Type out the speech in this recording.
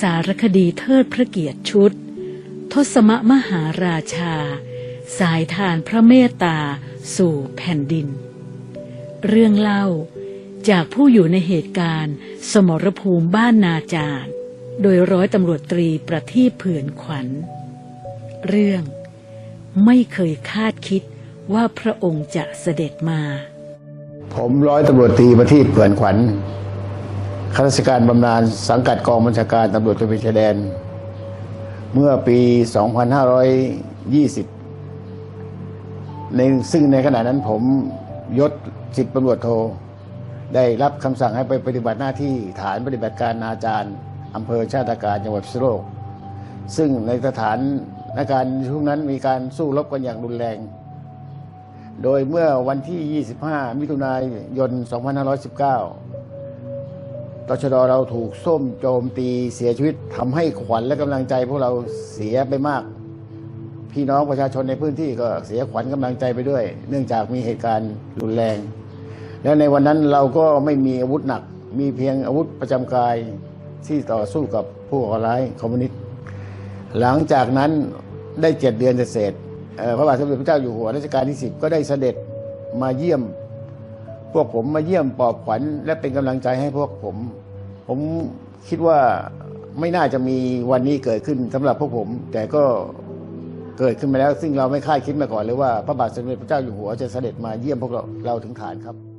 สารคดีเทิดพระเกียรติชุด ทศมมหาราชา สายทานพระเมตตาสู่แผ่นดิน เรื่องเล่าจากผู้อยู่ในเหตุการณ์ สมรภูมิบ้านนาจารโดยร้อยตำรวจตรีประทีปเผื่อนขวัญ เรื่องไม่เคยคาดคิดว่าพระองค์จะเสด็จมา ผมร้อยตำรวจตรีประทีปเผื่อนขวัญ ข้าราชการบำนาญสังกัดกองบัญชาการตำรวจตระเวนชายแดน เมื่อปี 2520 ในซึ่งในขณะนั้นผมยศสิบตำรวจโท ได้รับคำสั่งให้ไปปฏิบัติหน้าที่ฐานปฏิบัติการนาจารอำเภอชาติการจังหวัดพิษณุโลก ซึ่งในสถานการช่วงนั้นมีการสู้รบกันอย่างรุนแรง โดยเมื่อวันที่ 25 มิถุนายน 2519 ตชดเราถูกส้มโจมตีเสียชีวิตทำให้ขวัญและกำลังใจพวกเราเสียไปมาก พี่น้องประชาชนในพื้นที่ก็เสียขวัญกำลังใจไปด้วย เนื่องจากมีเหตุการณ์รุนแรง และในวันนั้นเราก็ไม่มีอาวุธหนัก มีเพียงอาวุธประจำกายที่ต่อสู้กับผู้ก่อร้ายคอมมิวนิสต์หลังจากนั้นได้เจ็ดเดือนเศษๆเอ่อพระบาทสมเด็จพระเจ้าอยู่หัวรัชกาลที่สิบก็ได้เสด็จมาเยี่ยม พวกผมมาเยี่ยมปลอบขวัญและเป็นกำลังใจให้พวกผม ผมคิดว่าไม่น่าจะมีวันนี้เกิดขึ้นสำหรับพวกผม แต่ก็เกิดขึ้นมาแล้ว ซึ่งเราไม่คาดคิดมาก่อนเลยว่าพระบาทสมเด็จพระเจ้าอยู่หัวจะเสด็จมาเยี่ยมพวกเราเราถึงฐานครับ